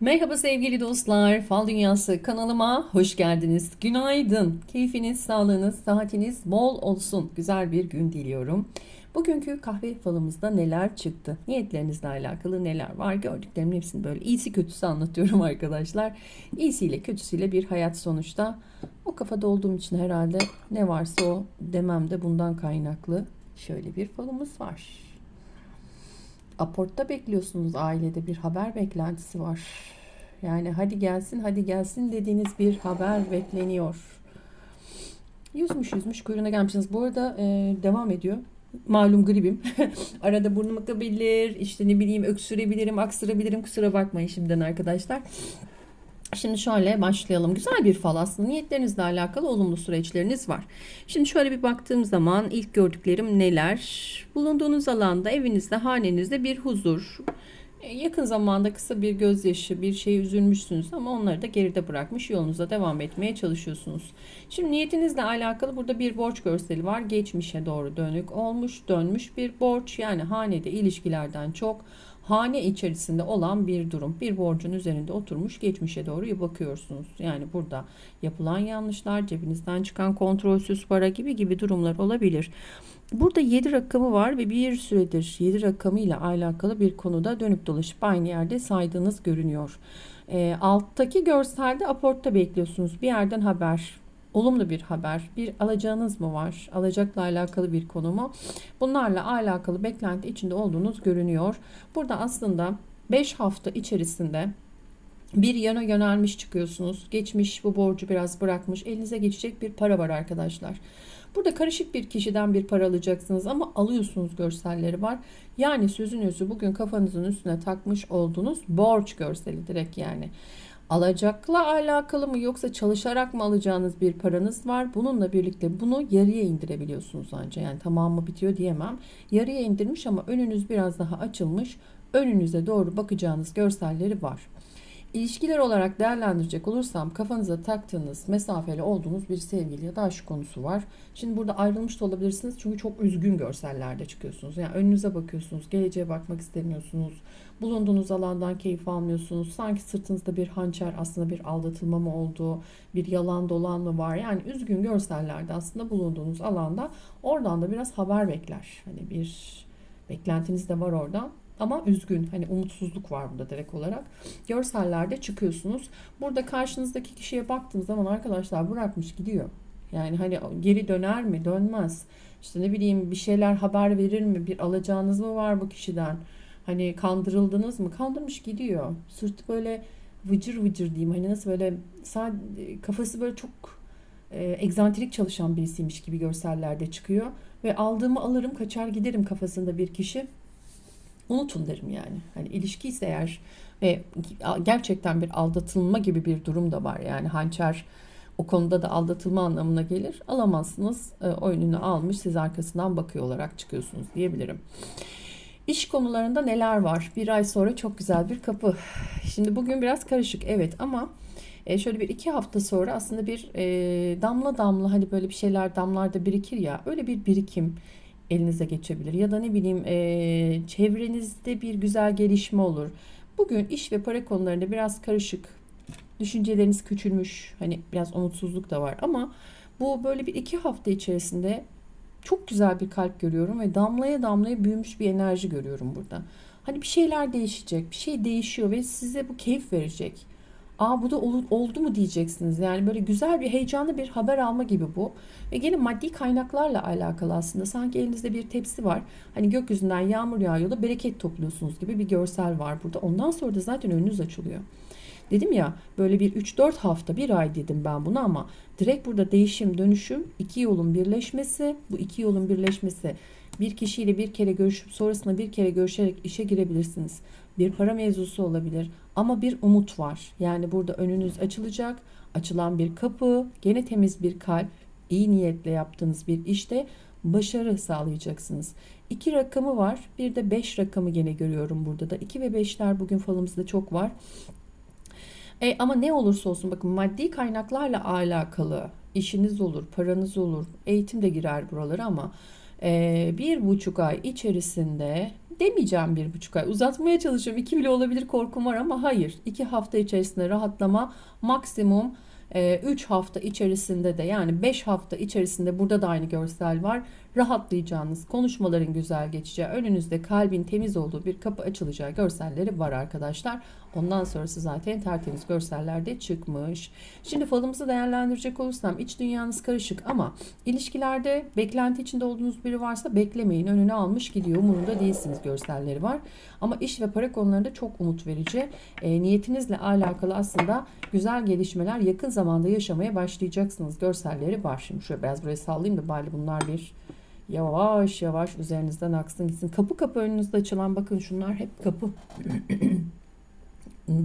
Merhaba sevgili dostlar, Fal Dünyası kanalıma hoş geldiniz. Günaydın. Keyfiniz, sağlığınız, saatiniz bol olsun. Güzel bir gün diliyorum. Bugünkü kahve falımızda neler çıktı? Niyetlerinizle alakalı neler var? Gördüklerimin hepsini böyle iyisi kötüsü anlatıyorum arkadaşlar. İyisiyle kötüsüyle bir hayat sonuçta. O kafada olduğum için herhalde ne varsa o demem de bundan kaynaklı. Şöyle bir falımız var. Aportta bekliyorsunuz ailede bir haber beklentisi var. Yani hadi gelsin hadi gelsin dediğiniz bir haber bekleniyor. Yüzmüş yüzmüş kuyruğuna gelmişsiniz. Bu arada e, devam ediyor. Malum gribim. Arada burnum akabilir, işte ne bileyim öksürebilirim, aksırabilirim. Kusura bakmayın şimdiden arkadaşlar. Şimdi şöyle başlayalım. Güzel bir fal aslında. Niyetlerinizle alakalı olumlu süreçleriniz var. Şimdi şöyle bir baktığım zaman ilk gördüklerim neler? Bulunduğunuz alanda, evinizde, hanenizde bir huzur. E, Yakın zamanda kısa bir gözyaşı, bir şey üzülmüşsünüz ama onları da geride bırakmış yolunuza devam etmeye çalışıyorsunuz. Şimdi niyetinizle alakalı burada bir borç görseli var. Geçmişe doğru dönük olmuş, dönmüş bir borç. Yani hanede ilişkilerden çok hane içerisinde olan bir durum. Bir borcun üzerinde oturmuş geçmişe doğru bakıyorsunuz. Yani burada yapılan yanlışlar, cebinizden çıkan kontrolsüz para gibi gibi durumlar olabilir. Burada 7 rakamı var ve bir süredir 7 rakamıyla alakalı bir konuda dönüp dolaşıp aynı yerde saydığınız görünüyor. E, alttaki görselde aportta bekliyorsunuz. Bir yerden haber, olumlu bir haber, bir alacağınız mı var? Alacakla alakalı bir konu mu? Bunlarla alakalı beklenti içinde olduğunuz görünüyor. Burada aslında 5 hafta içerisinde bir yana yönelmiş çıkıyorsunuz. Geçmiş bu borcu biraz bırakmış. Elinize geçecek bir para var arkadaşlar. Burada karışık bir kişiden bir para alacaksınız ama alıyorsunuz görselleri var. Yani sözünüzü bugün kafanızın üstüne takmış olduğunuz borç görseli direkt yani. Alacakla alakalı mı yoksa çalışarak mı alacağınız bir paranız var. Bununla birlikte bunu yarıya indirebiliyorsunuz ancak. Yani tamamı bitiyor diyemem. Yarıya indirmiş ama önünüz biraz daha açılmış. Önünüze doğru bakacağınız görselleri var. İlişkiler olarak değerlendirecek olursam kafanıza taktığınız, mesafeli olduğunuz bir sevgili ya da aşk konusu var. Şimdi burada ayrılmış da olabilirsiniz çünkü çok üzgün görsellerde çıkıyorsunuz. Yani önünüze bakıyorsunuz, geleceğe bakmak istemiyorsunuz. Bulunduğunuz alandan keyif almıyorsunuz. Sanki sırtınızda bir hançer aslında bir aldatılma mı oldu, bir yalan dolan mı var? Yani üzgün görsellerde aslında bulunduğunuz alanda oradan da biraz haber bekler. Hani bir beklentiniz de var oradan. Ama üzgün hani umutsuzluk var burada direkt olarak. Görsellerde çıkıyorsunuz. Burada karşınızdaki kişiye baktığınız zaman arkadaşlar bırakmış gidiyor. Yani hani geri döner mi dönmez. İşte ne bileyim bir şeyler haber verir mi? Bir alacağınız mı var bu kişiden? Hani kandırıldınız mı? Kandırmış gidiyor. Sırtı böyle vıcır vıcır diyeyim. Hani nasıl böyle kafası böyle çok e, egzantrik çalışan birisiymiş gibi görsellerde çıkıyor. Ve aldığımı alırım kaçar giderim kafasında bir kişi unutun derim yani. Hani ilişki ise eğer ve gerçekten bir aldatılma gibi bir durum da var. Yani hançer o konuda da aldatılma anlamına gelir. Alamazsınız. E, oyununu almış siz arkasından bakıyor olarak çıkıyorsunuz diyebilirim. İş konularında neler var? Bir ay sonra çok güzel bir kapı. Şimdi bugün biraz karışık evet ama e, şöyle bir iki hafta sonra aslında bir e, damla damla hani böyle bir şeyler damlarda birikir ya öyle bir birikim elinize geçebilir. Ya da ne bileyim e, çevrenizde bir güzel gelişme olur. Bugün iş ve para konularında biraz karışık. Düşünceleriniz küçülmüş. Hani biraz umutsuzluk da var ama bu böyle bir iki hafta içerisinde çok güzel bir kalp görüyorum ve damlaya damlaya büyümüş bir enerji görüyorum burada. Hani bir şeyler değişecek, bir şey değişiyor ve size bu keyif verecek aa bu da oldu mu diyeceksiniz. Yani böyle güzel bir heyecanlı bir haber alma gibi bu. Ve gene maddi kaynaklarla alakalı aslında. Sanki elinizde bir tepsi var. Hani gökyüzünden yağmur yağıyor da bereket topluyorsunuz gibi bir görsel var burada. Ondan sonra da zaten önünüz açılıyor. Dedim ya böyle bir 3-4 hafta bir ay dedim ben bunu ama direkt burada değişim dönüşüm iki yolun birleşmesi bu iki yolun birleşmesi bir kişiyle bir kere görüşüp sonrasında bir kere görüşerek işe girebilirsiniz. Bir para mevzusu olabilir ama bir umut var. Yani burada önünüz açılacak. Açılan bir kapı, gene temiz bir kalp, iyi niyetle yaptığınız bir işte başarı sağlayacaksınız. İki rakamı var. Bir de beş rakamı gene görüyorum burada da. İki ve beşler bugün falımızda çok var. E, ama ne olursa olsun bakın maddi kaynaklarla alakalı işiniz olur, paranız olur, eğitim de girer buralara ama Ee, bir buçuk ay içerisinde demeyeceğim bir buçuk ay uzatmaya çalışıyorum. iki bile olabilir korkum var ama hayır. iki hafta içerisinde rahatlama maksimum 3 hafta içerisinde de yani 5 hafta içerisinde burada da aynı görsel var. Rahatlayacağınız, konuşmaların güzel geçeceği, önünüzde kalbin temiz olduğu bir kapı açılacağı görselleri var arkadaşlar. Ondan sonrası zaten tertemiz görsellerde çıkmış. Şimdi falımızı değerlendirecek olursam iç dünyanız karışık ama ilişkilerde beklenti içinde olduğunuz biri varsa beklemeyin. Önüne almış gidiyor. Umurunda değilsiniz görselleri var. Ama iş ve para konularında çok umut verici. E, niyetinizle alakalı aslında güzel gelişmeler yakın zamanda yaşamaya başlayacaksınız. Görselleri var. Şimdi şöyle biraz buraya sallayayım da bari bunlar bir yavaş yavaş üzerinizden aksın gitsin. Kapı kapı önünüzde açılan bakın şunlar hep kapı.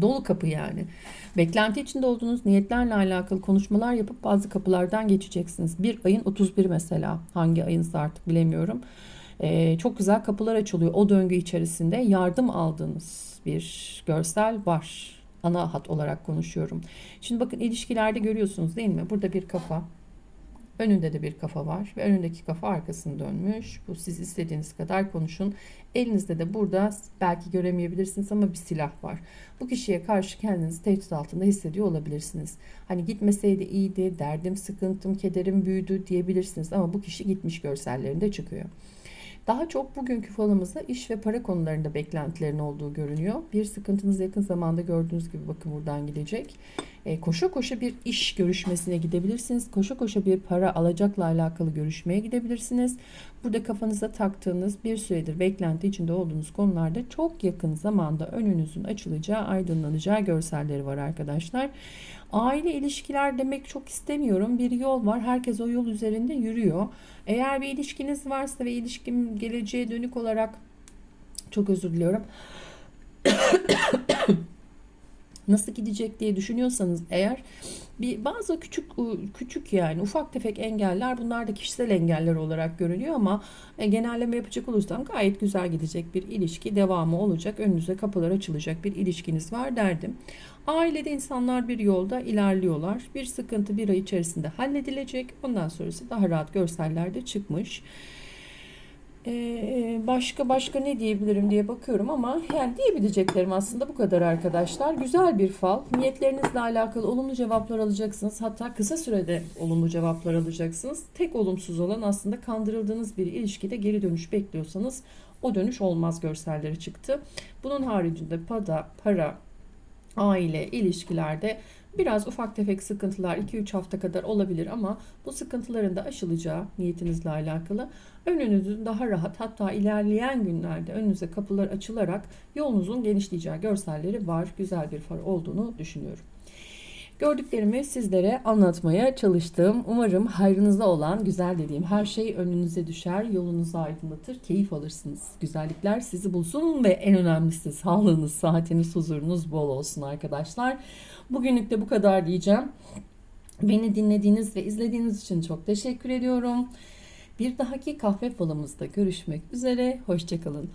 Dolu kapı yani. Beklenti içinde olduğunuz niyetlerle alakalı konuşmalar yapıp bazı kapılardan geçeceksiniz. Bir ayın 31 mesela. Hangi ayınsa artık bilemiyorum. Ee, çok güzel kapılar açılıyor. O döngü içerisinde yardım aldığınız bir görsel var. Ana hat olarak konuşuyorum. Şimdi bakın ilişkilerde görüyorsunuz değil mi? Burada bir kafa. Önünde de bir kafa var ve önündeki kafa arkasını dönmüş. Bu siz istediğiniz kadar konuşun. Elinizde de burada belki göremeyebilirsiniz ama bir silah var. Bu kişiye karşı kendinizi tehdit altında hissediyor olabilirsiniz. Hani gitmeseydi iyiydi, derdim, sıkıntım, kederim büyüdü diyebilirsiniz ama bu kişi gitmiş görsellerinde çıkıyor. Daha çok bugünkü falımızda iş ve para konularında beklentilerin olduğu görünüyor. Bir sıkıntınız yakın zamanda gördüğünüz gibi bakın buradan gidecek. E, koşa koşa bir iş görüşmesine gidebilirsiniz. Koşa koşa bir para alacakla alakalı görüşmeye gidebilirsiniz. Burada kafanıza taktığınız bir süredir beklenti içinde olduğunuz konularda çok yakın zamanda önünüzün açılacağı, aydınlanacağı görselleri var arkadaşlar. Aile ilişkiler demek çok istemiyorum. Bir yol var. Herkes o yol üzerinde yürüyor. Eğer bir ilişkiniz varsa ve ilişkim geleceğe dönük olarak çok özür diliyorum. Nasıl gidecek diye düşünüyorsanız eğer bir bazı küçük küçük yani ufak tefek engeller bunlar da kişisel engeller olarak görünüyor ama e, genelleme yapacak olursam gayet güzel gidecek bir ilişki devamı olacak. Önünüze kapılar açılacak bir ilişkiniz var derdim. Ailede insanlar bir yolda ilerliyorlar. Bir sıkıntı bir ay içerisinde halledilecek. Ondan sonrası daha rahat görsellerde çıkmış. Ee, başka başka ne diyebilirim diye bakıyorum ama yani diyebileceklerim aslında bu kadar arkadaşlar. Güzel bir fal. Niyetlerinizle alakalı olumlu cevaplar alacaksınız. Hatta kısa sürede olumlu cevaplar alacaksınız. Tek olumsuz olan aslında kandırıldığınız bir ilişkide geri dönüş bekliyorsanız o dönüş olmaz görselleri çıktı. Bunun haricinde pada, para, aile, ilişkilerde biraz ufak tefek sıkıntılar 2-3 hafta kadar olabilir ama bu sıkıntıların da aşılacağı niyetinizle alakalı önünüzün daha rahat hatta ilerleyen günlerde önünüze kapılar açılarak yolunuzun genişleyeceği görselleri var. Güzel bir far olduğunu düşünüyorum. Gördüklerimi sizlere anlatmaya çalıştım. Umarım hayrınıza olan güzel dediğim her şey önünüze düşer, yolunuzu aydınlatır, keyif alırsınız. Güzellikler sizi bulsun ve en önemlisi sağlığınız, saatiniz, huzurunuz bol olsun arkadaşlar. Bugünlük de bu kadar diyeceğim. Beni dinlediğiniz ve izlediğiniz için çok teşekkür ediyorum. Bir dahaki kahve falımızda görüşmek üzere. Hoşçakalın.